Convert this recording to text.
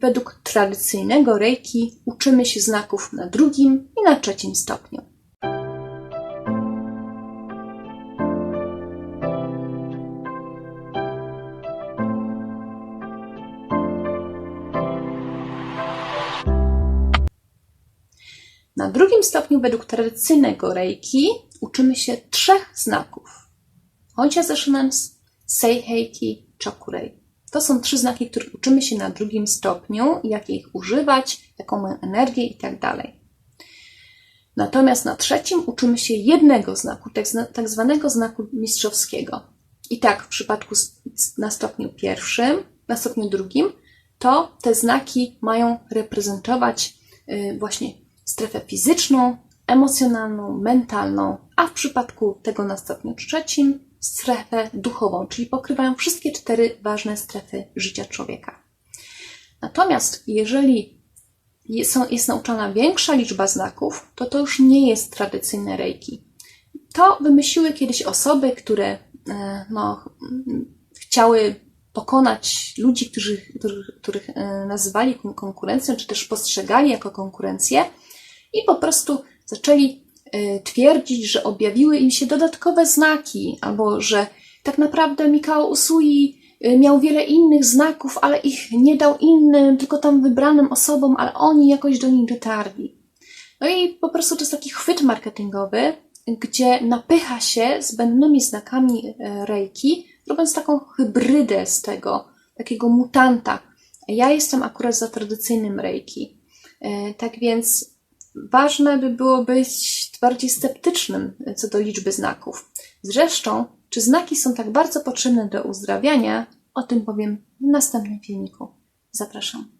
według tradycyjnego reiki uczymy się znaków na drugim i na trzecim stopniu. Na drugim stopniu, według tradycyjnego reiki, uczymy się trzech znaków. Honcia Resonance, Seiheiki, Chokurei. To są trzy znaki, których uczymy się na drugim stopniu, jak ich używać, jaką mają energię i tak. Natomiast na trzecim uczymy się jednego znaku, tak, tak zwanego znaku mistrzowskiego. I tak w przypadku na stopniu pierwszym, na stopniu drugim, to te znaki mają reprezentować y, właśnie strefę fizyczną, emocjonalną, mentalną, a w przypadku tego na stopniu trzecim strefę duchową, czyli pokrywają wszystkie cztery ważne strefy życia człowieka. Natomiast jeżeli je- są, jest nauczana większa liczba znaków, to to już nie jest tradycyjne reiki. To wymyśliły kiedyś osoby, które e, no, chciały pokonać ludzi, którzy, których, których e, nazywali kon- konkurencją, czy też postrzegali jako konkurencję i po prostu zaczęli twierdzić, że objawiły im się dodatkowe znaki, albo że tak naprawdę Mikao Usui e, miał wiele innych znaków, ale ich nie dał innym, tylko tam wybranym osobom, ale oni jakoś do nich dotarli. No i po prostu to jest taki chwyt marketingowy, gdzie napycha się zbędnymi znakami e, reiki, robiąc taką hybrydę z tego, takiego mutanta. Ja jestem akurat za tradycyjnym reiki. Tak więc ważne by było być bardziej sceptycznym co do liczby znaków. Zresztą, czy znaki są tak bardzo potrzebne do uzdrawiania, o tym powiem w następnym filmiku. Zapraszam.